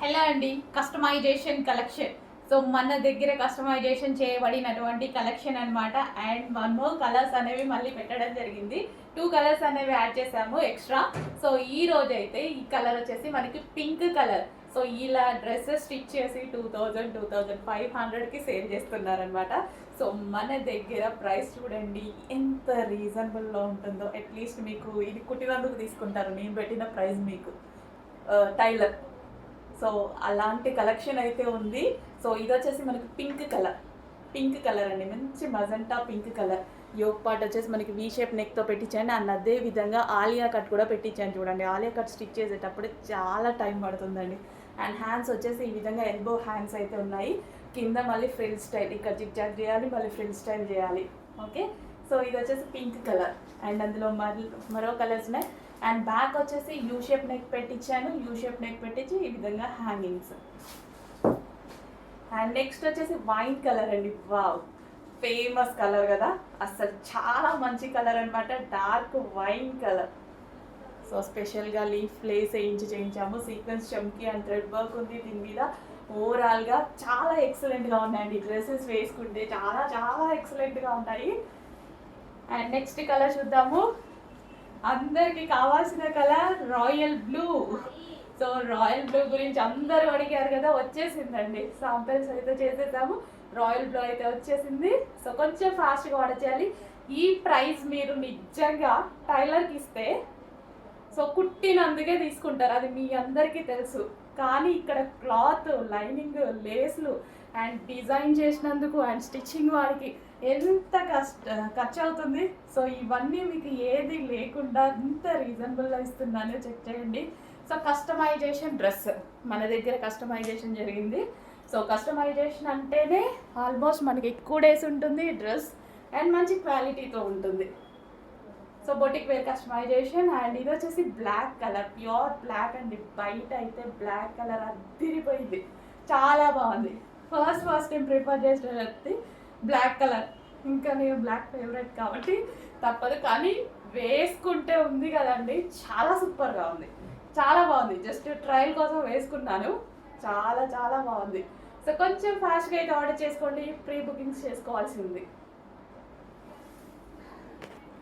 Hello అండి customization collection so మన దగ్గర కస్టమైజేషన్ చేయబడినటువంటి కలెక్షన్ అనమాట అండ్ వన్ మోర్ కలర్స్ అనేవి మళ్ళీ పెట్టడం జరిగింది. టూ కలర్స్ అనేవి యాడ్ చేసాము ఎక్స్ట్రా సో ఈ రోజు అయితే ఈ కలర్ వచ్చేసి మనకి పింక్ కలర్ సో ఇలా డ్రెస్సెస్ స్టిచ్ చేసి two thousand two thousand five హండ్రెడ్కి సేల్ చేస్తున్నారనమాట సో మన దగ్గర ప్రైస్ చూడండి ఎంత రీజనబుల్లో ఉంటుందో. అట్లీస్ట్ మీకు ఇది కుట్టినందుకు తీసుకుంటారు. నేను పెట్టిన ప్రైస్ మీకు. Uh, టైలర్ సో అలాంటి కలెక్షన్ అయితే ఉంది. సో ఇది వచ్చేసి మనకి పింక్ కలర్ పింక్ కలర్ అండి. మంచి magenta pink colour yoke part వచ్చేసి మనకి వీ షేప్ నెక్తో పెట్టించండి అండ్ అదే విధంగా ఆలియా కట్ కూడా పెట్టించాను చూడండి. ఆలియా కట్ స్టిచ్ చేసేటప్పుడు చాలా టైం పడుతుందండి. అండ్ హ్యాండ్స్ వచ్చేసి ఈ విధంగా ఎల్బో హ్యాండ్స్ అయితే ఉన్నాయి. కింద మళ్ళీ ఫ్రిల్ స్టైల్ ఇక్కడ జిగ్ జాగ్ చేయాలి మళ్ళీ ఫ్రిల్ స్టైల్ చేయాలి. ఓకే సో ఇది వచ్చేసి పింక్ కలర్ అండ్ అందులో మరి మరో కలర్స్ ఉన్నాయి. అండ్ బ్యాక్ వచ్చేసి యూ షేప్ నెక్ పెట్టించాను యూ షేప్ నెక్ పెట్టించి ఈ విధంగా హ్యాంగింగ్స్ అండ్ నెక్స్ట్ వచ్చేసి వైన్ కలర్ అండి. వావ్ ఫేమస్ కలర్ కదా. అసలు చాలా మంచి కలర్ అనమాట డార్క్ వైన్ కలర్ సో స్పెషల్గా లీఫ్ ప్లేస్ వేయించి చేయించాము. సీక్వెన్స్ చమ్కి అండ్ థ్రెడ్ వర్క్ ఉంది దీని మీద. ఓవరాల్గా చాలా ఎక్సలెంట్గా ఉన్నాయండి. డ్రెస్సెస్ వేసుకుంటే చాలా చాలా ఎక్సలెంట్గా ఉంటాయి. అండ్ నెక్స్ట్ కలర్ చూద్దాము. అందరికి కావాల్సిన colour royal blue. So royal blue గురించి అందరూ అడిగారు కదా వచ్చేసిందండి. సాంపిల్స్ అయితే చేసేసాము. రాయల్ బ్లూ అయితే వచ్చేసింది. సో కొంచెం ఫాస్ట్గా ఆర్డర్ చేయాలి. ఈ ప్రైస్ మీరు నిజంగా టైలర్కి ఇస్తే సో కుట్టినందుకే తీసుకుంటారు. అది మీ అందరికీ తెలుసు. కానీ ఇక్కడ క్లాత్ లైనింగ్ లేస్లు అండ్ డిజైన్ చేసినందుకు అండ్ స్టిచ్చింగ్ వాడికి ఎంత కష్ట ఖర్చు అవుతుంది సో ఇవన్నీ మీకు ఏది లేకుండా ఇంత రీజనబుల్గా ఇస్తున్నానో చెక్ చేయండి. సో కస్టమైజేషన్ డ్రెస్ మన దగ్గర కస్టమైజేషన్ జరిగింది. సో కస్టమైజేషన్ అంటేనే ఆల్మోస్ట్ మనకి ఎక్కువ డేస్ ఉంటుంది డ్రెస్ అండ్ మంచి క్వాలిటీతో ఉంటుంది. So boutique wear customisation and ఇది వచ్చేసి బ్లాక్ కలర్ ప్యూర్ బ్లాక్ అండి. బయట అయితే బ్లాక్ కలర్ అద్దిరిపోయింది చాలా బాగుంది. ఫస్ట్ ఫస్ట్ టైం ప్రిఫర్ చేసేది బ్లాక్ కలర్. ఇంకా నేను బ్లాక్ ఫేవరెట్ కాబట్టి తప్పదు. కానీ వేసుకుంటే ఉంది కదండి. చాలా సూపర్గా ఉంది. చాలా బాగుంది. జస్ట్ ట్రయల్ కోసం వేసుకున్నాను. చాలా చాలా బాగుంది. సో కొంచెం ఫాస్ట్గా అయితే ఆర్డర్ చేసుకోండి. ప్రీ బుకింగ్స్ చేసుకోవాల్సి ఉంది.